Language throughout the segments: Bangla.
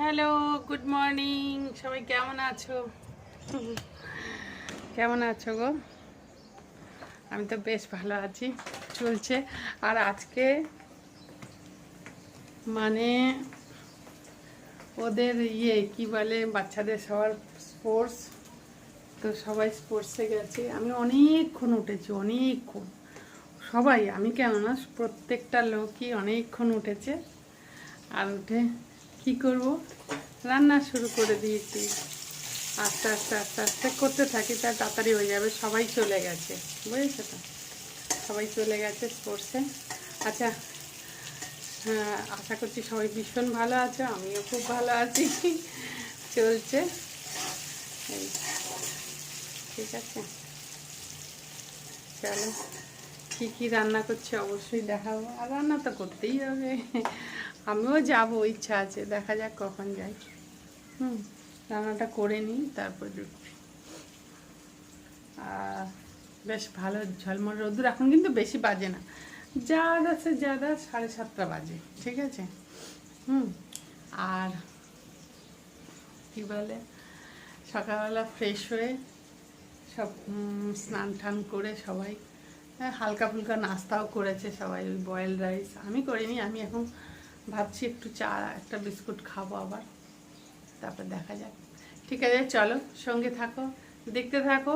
Hello, good morning. সবাই কেমন আছো? কেমন আছো গো? আমি তো বেশ ভালো আছি, চলছে। আর আজকে মানে ওদের ইয়ে কি বলে, বাচ্চাদের সবার স্পোর্টস তো সবাই স্পোর্টসে গেছে। আমি অনেকক্ষণ উঠেছি, অনেকক্ষণ। সবাই, আমি কেন না, প্রত্যেকটা লোকই অনেকক্ষণ উঠেছে। আর উঠে কি করব? রান্না শুরু করে দিয়েছি। আস্তে আস্তে আস্তে আস্তে করতে থাকি তার তাড়াতাড়ি হয়ে যাবে, সবাই চলে গেছে। বুঝেছ তো? সবাই চলে গেছে স্পোর্টসে আচ্ছা আশা করছি সবাই ভীষণ ভালো আছে, আমিও খুব ভালো আছি। চলছে। ঠিক আছে। চলো। কী কী রান্না করছে, অবশ্যই দেখাবো। আর রান্না তো করতেই হবে। আমিও যাব, ইচ্ছা আছে, দেখা যাক কখন যাই। হুম, রান্নাটা করে নিই, তারপর ঢুকছি আর বেশ ভালো, ঝলমল রোদ্দুর, এখন কিন্তু বেশি বাজে না। যাদা সে যাদা সাড়ে সাতটা বাজে, ঠিক আছে? হুম, আর কী বলে, সকালবেলা ফ্রেশ হয়ে সব স্নান টান করে সবাই হালকা ফুলকা নাস্তাও করেছে সবাই, ওই বয়েল রাইস আমি করিনি, আমি এখন ভাবছি একটু চা, একটা বিস্কুট খাব আবার। তারপর দেখা যাক। ঠিক আছে, চলো, সঙ্গে থাকো, দেখতে থাকো।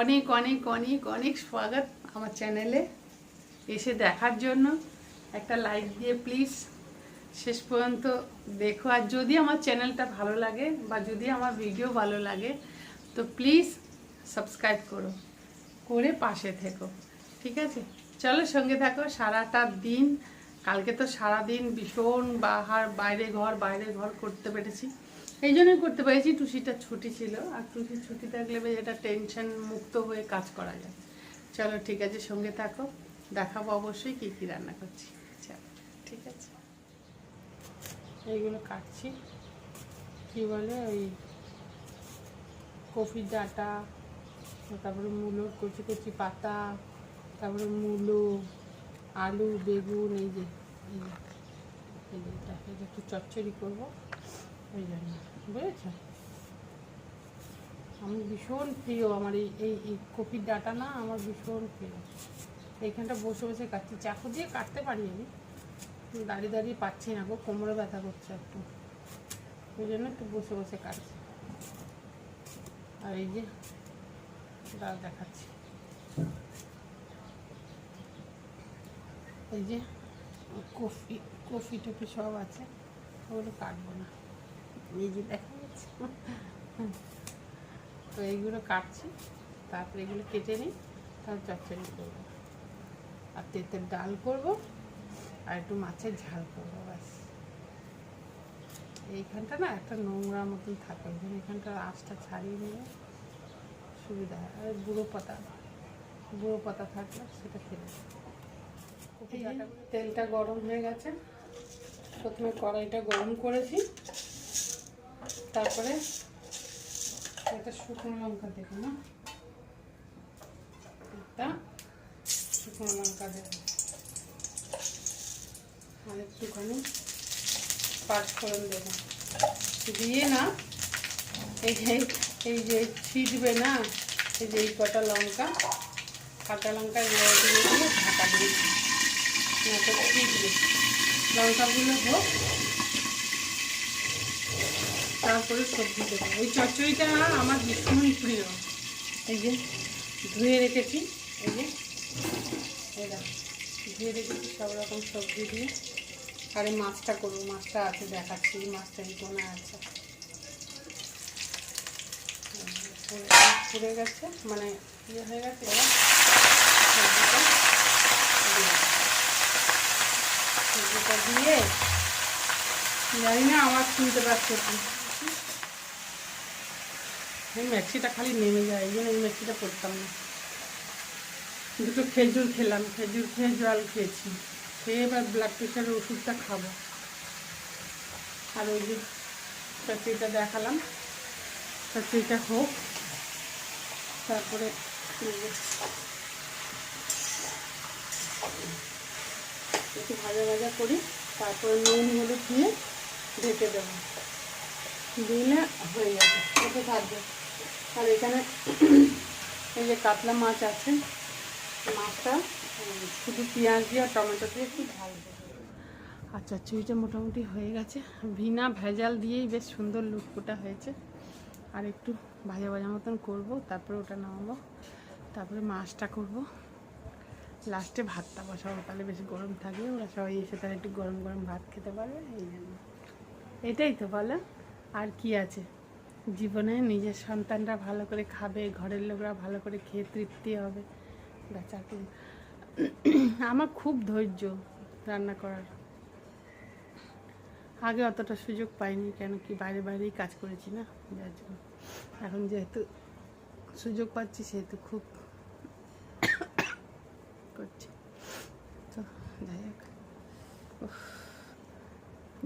অনেক অনেক অনেক অনেক স্বাগত আমার চ্যানেলে। এসে দেখার জন্য একটা লাইক দিয়ে প্লিজ শেষ পর্যন্ত দেখো। আর যদি আমার চ্যানেলটা ভালো লাগে বা যদি আমার ভিডিও ভালো লাগে, তো প্লিজ সাবস্ক্রাইব করো। করে পাশে থেকো। ঠিক আছে? চলো সঙ্গে থাকো, সারাটা দিন, কালকে তো সারা দিন ভীষণ বাহার, বাইরে ঘর বাইরে ঘর করতে পেরেছি। এই জন্যই করতে পেরেছি, টুসিটা ছুটি ছিল, আর টুসির ছুটি থাকলে এটা টেনশন মুক্ত হয়ে কাজ করা যায়। চলো ঠিক আছে, সঙ্গে থাকো, দেখাবো অবশ্যই কী কী রান্না করছি। চলো, ঠিক আছে। এইগুলো কাটছি। কী বলে ওই কফির ডাঁটা, তারপরে মূলোর কচি কচি পাতা তারপরে মূলো, আলু, বেগুন, এই যে, এই এটা একটু চচ্চড়ি করব। ওই জন্য, বুঝেছ? আমি ভীষণ প্রিয়, আমার এই এই এই কপির ডাটা না আমার ভীষণ প্রিয়। এইখানটা বসে বসে কাটছি। চাকু দিয়ে কাটতে পারি আমি দাঁড়িয়ে দাঁড়িয়ে পাচ্ছি না গো, কোমরে ব্যথা করছে একটু। ওই জন্য একটু বসে বসে কাটছি। আর এই যে ডাল দেখাচ্ছি। এই যে কফি কফি টফি সব আছে, ওগুলো কাটবো না। এই যে দেখা যাচ্ছে। তো এইগুলো কাটছি, তারপরে এগুলো কেটে নিই, তারপর চচ্চড়ি করব। আর তেতের ডাল করব, আর একটু মাছের ঝাল করব, ব্যাস। এইখানটা না একটা নোংরা মতন থাকে, ওই জন্য এখানটার আঁশটা ছাড়িয়ে নিলে সুবিধা হয়। আর বুড়ো পাতা বুড়ো পাতা থাকলে সেটা খেলে তেলটা গরম হয়ে গেছে। প্রথমে কড়াইটা গরম করেছি। তারপরে একটা শুকনো লঙ্কা দেবো, না? একটা শুকনো লঙ্কা দেবো। আর একটুখানি পাঁচফোড়ন দেবো। দিয়ে না, এই যে এই যে ছিটবে না, এই যে এই কটা লঙ্কা, কাঁচা লঙ্কা দিয়ে দিয়ে ঢাকা দিয়ে দিই। লঙ্কাগুলো হোক তারপরে সবজি দেবো ওই চচ্চড়িটা আমার ভীষণ প্রিয় এই যে, ধুয়ে রেখেছি এই যে এরা ধুয়ে রেখেছি সব রকম সবজি দিয়ে আর এই মাছটা করব। মাছটা আছে দেখাচ্ছি। মাছটা এই কোনা আছে। পুড়ে গেছে মানে ইয়ে হয়ে গেছে, এবার সবজিটা দিয়ে সবজিটা দিয়ে জানি না, আমার শুনতে পাচ্ছে এই ম্যাক্সিটা খালি নেমে যায়, এই জন্য এই ম্যাক্সিটা করতাম না। দুটো খেজুর খেলাম, খেজুর খেয়ে জল খেয়েছি। খেয়ে এবার ব্লাড প্রেশারের ওষুধটা খাব। আর ওই যে চাকরিটা দেখালাম চাকরিটা হোক, তারপরে এই যে একটু ভাজা ভাজা করি তারপরে নুন হলুদ দিয়ে ঢেকে দেবো। দিলে হয়ে যাবে কত থাকবে। আর এখানে এই যে কাতলা মাছ আছে, মাছটা শুধু পেঁয়াজ দিয়ে আর টমেটো দিয়ে একটু দেবো। আচ্ছা চুইটা মোটামুটি হয়ে গেছে। ভিনা ভেজাল দিয়েই বেশ সুন্দর লুটকুটা হয়েছে। আর একটু ভাজা ভাজা মতন করব, তারপরে ওটা নামাবো, তারপরে মাছটা করব। লাস্টে ভাতটা বসাবো, তাহলে বেশি গরম থাকলে ওরা সবাই এসে তাহলে একটু গরম গরম ভাত খেতে পারবে, এই জন্য। এটাই তো বলো। আর কি আছে? জীবনে নিজের সন্তানরা ভালো করে খাবে, ঘরের লোকরা ভালো করে খেয়ে তৃপ্তি হবে। বেচার কি আমার খুব ধৈর্য রান্না করার। আগে অতটা সুযোগ পাইনি, কেন কি বাইরে বাইরেই কাজ করেছি না? যার জন্য। এখন যেহেতু সুযোগ পাচ্ছি, সেহেতু খুব করছি। তো যাই হোক।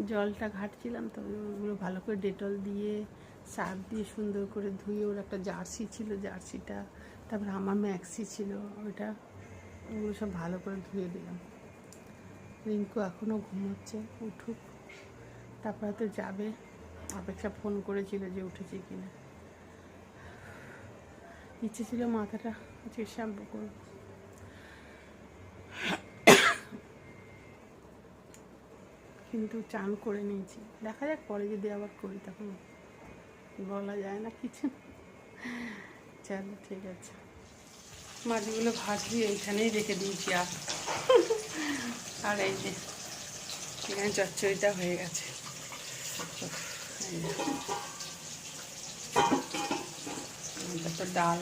জলটা ঘাটছিলাম তো ওগুলো ভালো করে ডেটল দিয়ে সার্ফ দিয়ে সুন্দর করে ধুয়ে ওর একটা জার্সি ছিল, জার্সিটা, তারপরে আমার ম্যাক্সি ছিল, ওইটা ওগুলো সব ভালো করে ধুয়ে দিলাম। রিঙ্কু এখনও ঘুমোচ্ছে, উঠুক। তারপরে তো যাবে। অপেক্ষা ফোন করেছিল যে উঠেছে কিনা। ইচ্ছে ছিল মাথাটা আজকে শ্যাম্পু করব কিন্তু চান করে নিয়েছি। দেখা যাক পরে যদি আবার করি তখন বলা যায় না কিছু। চলো ঠিক আছে। মাছগুলো ভাজি এইখানেই রেখে দিয়েছি আর। আর এই যে, এখানে চচ্চড়িটা হয়ে গেছে। তারপর ডাল।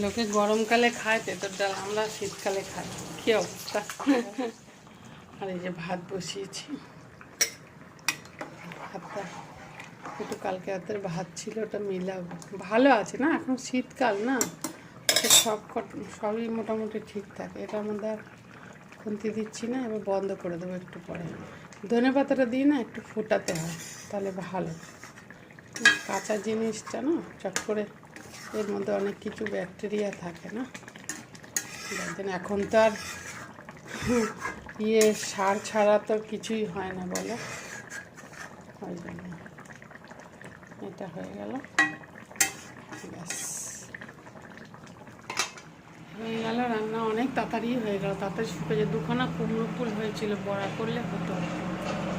লোকে গরমকালে খায় তেঁতর ডাল আমরা শীতকালে খাই। কি অবস্থা? আর এই যে ভাত বসিয়েছি। ভাতটা একটু কালকে রাতের ভাত ছিল, ওটা মিলাবো। ভালো আছে না? এখন শীতকাল না? সব সবই মোটামুটি ঠিক থাকে। এটা আমাদের খুন্তি দিচ্ছি না, এবার বন্ধ করে দেবো একটু পরে। ধনে পাতাটা দিই না একটু ফোটাতে হয়, তাহলে ভালো। কাঁচা জিনিসটা না, চট করে এর মধ্যে অনেক কিছু ব্যাকটেরিয়া থাকে না? জন্য এখন তো আর ইয়ে সার ছাড়া তো কিছুই হয় না, বলো? ওই জন্য এটা হয়ে গেল। ব্যাস। হয়ে গেল রান্না, অনেক তাড়াতাড়ি হয়ে গেল। তাড়াতাড়ি শুকে যে দুখানা কুমড়ো ফুল হয়েছিল, বড়া করলে হতো।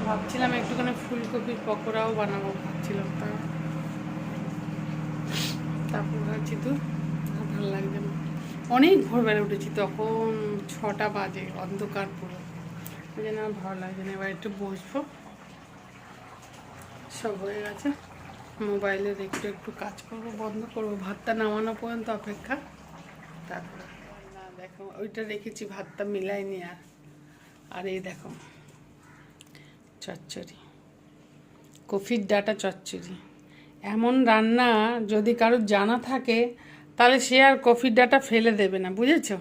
ভাবছিলাম একটুখানি ফুলকপির পকোড়াও বানাবো, ভাবছিলাম তা তারপর ভাবছি তো ভালো লাগবে না। অনেক ভোরবেলা উঠেছি, তখন ছটা বাজে, অন্ধকার পুরো। ওই জন্য আমার ভালো লাগছে না, এবার একটু বসবো। সব হয়ে গেছে। মোবাইলের একটু একটু কাজ করব, বন্ধ করব, ভাতটা নামানো পর্যন্ত অপেক্ষা। তারপরে, না, দেখো, ওইটা রেখেছি, ভাতটা মিলাইনি আর। আর এই দেখো, চচ্চড়ি। কফির ডাটা চচ্চড়ি। এমন রান্না যদি কারোর জানা থাকে তাহলে সে আর কফির ডাটা ফেলে দেবে না বুঝেছ।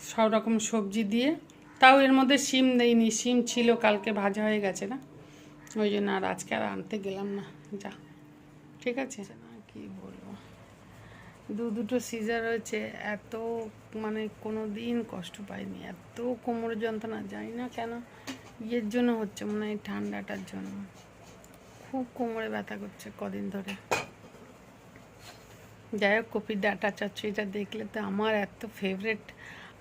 সব রকম সবজি দিয়ে। তাও এর মধ্যে শিম দেইনি শিম ছিল কালকে ভাজা হয়ে গেছে না? ওই জন্য আর আজকে আর আনতে গেলাম না যা। ঠিক আছে? না কি বলব? দু দুটো সিজার হয়েছে এত মানে কোনো দিন কষ্ট পাইনি এত কোমর যন্ত্রণা জানি না কেন ইয়ের জন্য হচ্ছে মনে হয় ঠান্ডাটার জন্য। খুব কোমরে ব্যথা করছে কদিন ধরে। যাই হোক, কপির ডাটা চচ্চড়িটা দেখলে তো আমার এত ফেভারেট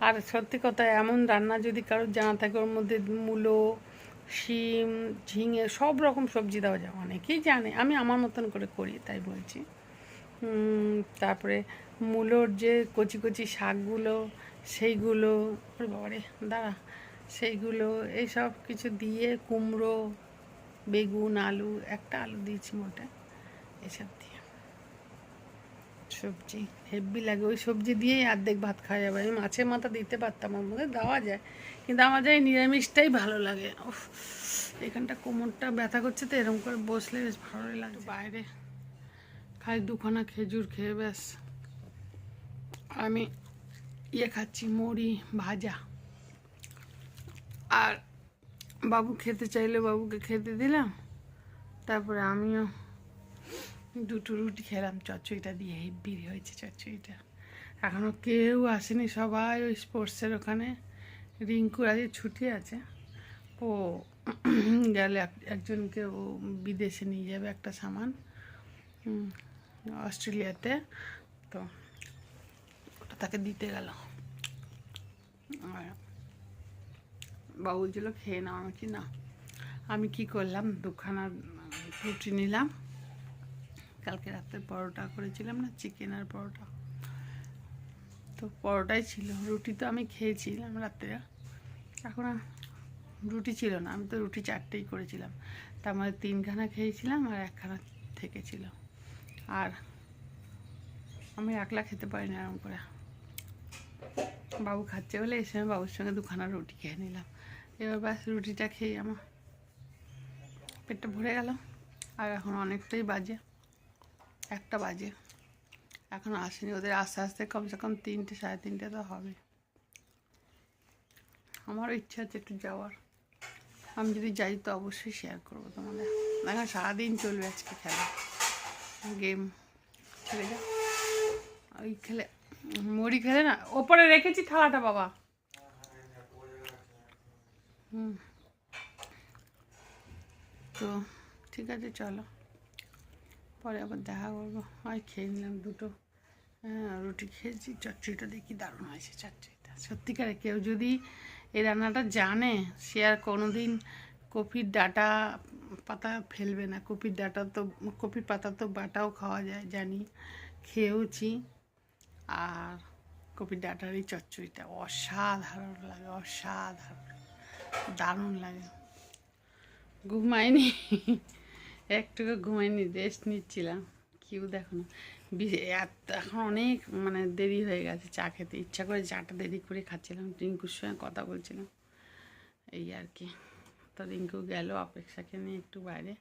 আর সত্যি কথা, এমন রান্না যদি কারোর জানা থাকে, ওর মধ্যে মূলো, শিম, ঝিঙে, সব রকম সবজি দেওয়া যায়। অনেকেই জানে, আমি আমার মতন করে করি, তাই বলছি। তারপরে মূলোর যে কচি কচি শাকগুলো, সেইগুলো বাবারে, দাঁড়া, সেইগুলো এই সব কিছু দিয়ে কুমড়ো বেগুন আলু একটা আলু দিয়েছি মোটে এসব দিয়ে। সবজি হেভি লাগে ওই সবজি দিয়েই অর্ধেক ভাত খাওয়া যাবে। আমি মাছের মাথা দিতে পারতাম আমার মধ্যে দেওয়া যায় কিন্তু আমার যাই নিরামিষটাই ভালো লাগে। উফ, এখানটা কোমরটা ব্যথা করছে তো এরকম করে বসলে বেশ ভালোই লাগে বাইরে। খাই দুখানা খেজুর খেয়ে ব্যাস। আমি ইয়ে খাচ্ছি মুড়ি ভাজা। আর বাবু খেতে চাইলে, বাবুকে খেতে দিলাম। তারপরে আমিও দুটো রুটি খেলাম, চচ্চড়িটা দিয়ে হেব্বি হয়েছে চচ্চড়িটা। এখনও কেউ আসেনি সবাই ওই স্পোর্টসের ওখানে। রিঙ্কুর আজকে ছুটি আছে। ও গেলে এক- একজনকে ও বিদেশে নিয়ে যাবে একটা সামান অস্ট্রেলিয়াতে। তো ওটা তাকে দিতে গেল। আর বাবু বলছিল খেয়ে নাও আমি কি না। আমি কি করলাম, দুখানা রুটি নিলাম। কালকে রাতে পরোটা করেছিলাম না চিকেন আর পরোটা। তো পরোটাই ছিল, রুটি তো আমি খেয়েছিলাম রাত্রে। এখন রুটি ছিল না, আমি তো রুটি চারটেই করেছিলাম। তার মধ্যে তিনখানা খেয়েছিলাম আর একখানা থেকেছিল। আর আমি একলা খেতে পারি না এরকম করে। বাবু খাচ্ছে বলে এসে আমি বাবুর সঙ্গে দুখানা রুটি খেয়ে নিলাম। এবার ব্যাস রুটিটা খেয়ে আমার পেটটা ভরে গেল। আর এখন অনেকটাই বাজে। একটা বাজে। এখন আসেনি। ওদের আস্তে আস্তে কমসে কম তিনটে, সাড়ে তিনটে তো হবে। আমারও ইচ্ছা আছে একটু যাওয়ার। আমি যদি যাই তো অবশ্যই শেয়ার করব তোমাদের। এখন সারাদিন চলবে আজকে খেলা। গেম খেলে যা। ওই খেলে মুড়ি খেলে না ওপরে রেখেছি থালাটা, বাবা। হুম। তো ঠিক আছে, চলো। পরে আবার দেখা করব। হয় খেয়ে নিলাম দুটো হ্যাঁ রুটি খেয়েছি, চচ্চড়িটা দেখি দারুণ হয়েছে, চচ্চড়িটা। সত্যিকারে, কেউ যদি এই রান্নাটা জানে, সে আর কোনো দিন কপির ডাটা পাতা ফেলবে না। কপির ডাটা তো, কপির পাতা তো বাটাও খাওয়া যায়, জানি, খেয়েওছি। আর কপির ডাটার এই চচ্চড়িটা অসাধারণ লাগে, অসাধারণ দারুণ লাগে। ঘুমাইনি একটুকু ঘুমাইনি রেস্ট নিচ্ছিলাম। কেউ দেখো না। এখন অনেক মানে দেরি হয়ে গেছে চা খেতে। ইচ্ছা করে চাটা দেরি করে খাচ্ছিলাম, রিঙ্কুর সঙ্গে কথা বলছিলাম। এই আর কি। তো রিঙ্কু গেল অপেক্ষাকে নিয়ে একটু বাইরে।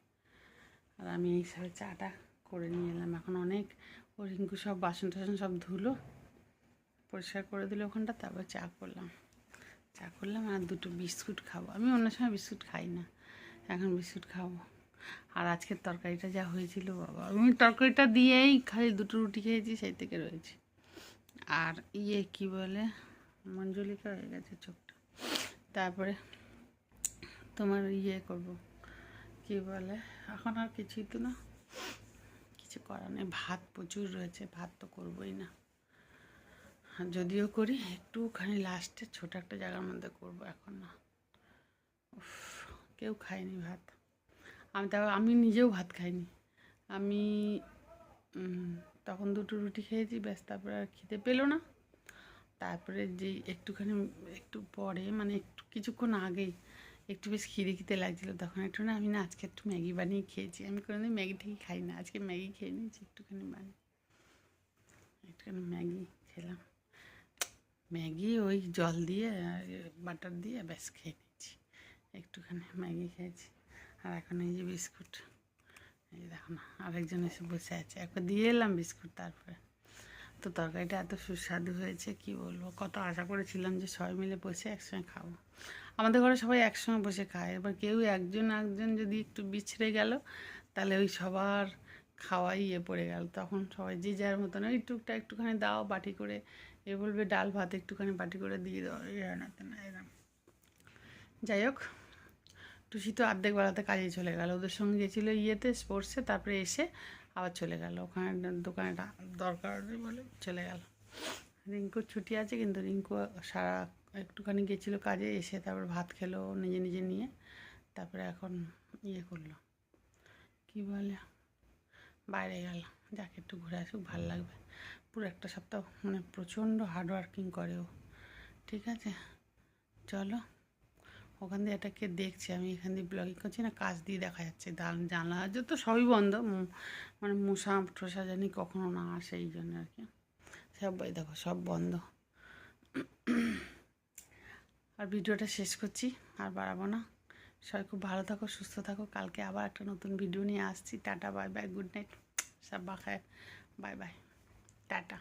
আর আমি এই হিসাবে চাটা করে নিয়ে এলাম। এখন অনেক ও রিঙ্কু সব বাসন টাসন সব ধুলো, পরিষ্কার করে দিল ওখানটা, তারপর চা করলাম। চা করলাম আর দুটো বিস্কুট খাব। আমি অন্য সময় বিস্কুট খাই না, এখন বিস্কুট খাব। আর আজকের তরকারিটা যা হয়েছিল বাবা, আমি তরকারিটা দিয়েই খালি দুটো রুটি খেয়েছি, সেই থেকে রয়েছে। আর ইয়ে কি বলে, মঞ্জুলিকা হয়ে গেছে চোখটা। তারপরে তোমার ইয়ে করব, কি বলে, এখন আর কিছুই তো না, কিছু করার নেই। ভাত প্রচুর রয়েছে, ভাত তো করবোই না। যদিও করি একটুখানি লাস্টে ছোট একটা জায়গার মধ্যে করব এখন না। উফ, কেউ খায়নি ভাত। আমি তাও আমি নিজেও ভাত খাইনি। আমি তখন দুটো রুটি খেয়েছি ব্যাস তারপরে আর খিদে পেল না। তারপরে যে একটুখানি একটু পরে মানে একটু কিছুক্ষণ আগেই একটু বেশ খিদে খিদে লাগছিল তখন একটু না আমি না আজকে একটু ম্যাগি বানিয়ে খেয়েছি। আমি কোনোদিন ম্যাগি ঠিকই খাই না আজকে ম্যাগি খেয়ে নিয়েছি একটুখানি বানিয়ে একটুখানি ম্যাগি খেলাম। ম্যাগি ওই জল দিয়ে বাটার দিয়ে ব্যাস খেয়ে নিয়েছি। একটুখানি ম্যাগি খেয়েছি। আর এখন এই যে বিস্কুট, এই দেখো না, আরেকজন এসে বসে আছে। একবার দিয়ে এলাম বিস্কুট তারপরে। তো তরকারিটা এত সুস্বাদু হয়েছে, কি বলব? কত আশা করেছিলাম যে সবাই মিলে বসে একসঙ্গে খাব। আমাদের ঘরে সবাই একসঙ্গে বসে খায়। এবার কেউ একজন একজন যদি একটু বিছড়ে গেল, তাহলে ওই সবার খাওয়াই ইয়ে পড়ে গেল। তখন সবাই যে যার মতন ওই টুকটা একটুখানি দাও, বাটি করে এ বলবে ডাল ভাত একটুখানি বাটি করে দিয়ে দাও এরা না এরম যাই হোক, টুসি তো অর্ধেক বেলাতে কাজে চলে গেল। ওদের সঙ্গে গেছিল ইয়েতে স্পোর্টসে তারপরে এসে আবার চলে গেল। ওখানে দোকানে ডা- দরকার বলে চলে গেল। রিঙ্কুর ছুটি আছে, কিন্তু রিঙ্কু সারা একটুখানি গেছিল কাজে, এসে তারপর ভাত খেলো নিজে নিজে নিয়ে, তারপরে এখন ইয়ে করল। কি বলে? বাইরে গেল। যাকে, একটু ঘুরে আসুক, ভালো লাগবে। পুরো একটা সপ্তাহ মানে প্রচণ্ড হার্ড ওয়ার্কিং করে ও। ঠিক আছে? চলো। ওখান দিয়ে এটাকে দেখছি, আমি এখান দিয়ে ব্লগিং করছি, না কাজ দিয়ে দেখা যাচ্ছে। জান- জানলা যত সবই বন্ধ। মানে মশা, ঠোসা জানি কখনো না আসে এই জন্য আর কি। সবাই দেখো, সব বন্ধ। আর ভিডিওটা শেষ করছি, আর বাড়াবো না। সবাই খুব ভালো থাকো, সুস্থ থাকো। কালকে আবার একটা নতুন ভিডিও নিয়ে আসছি। Tata bye bye good night সব বাখায়। Bye bye tata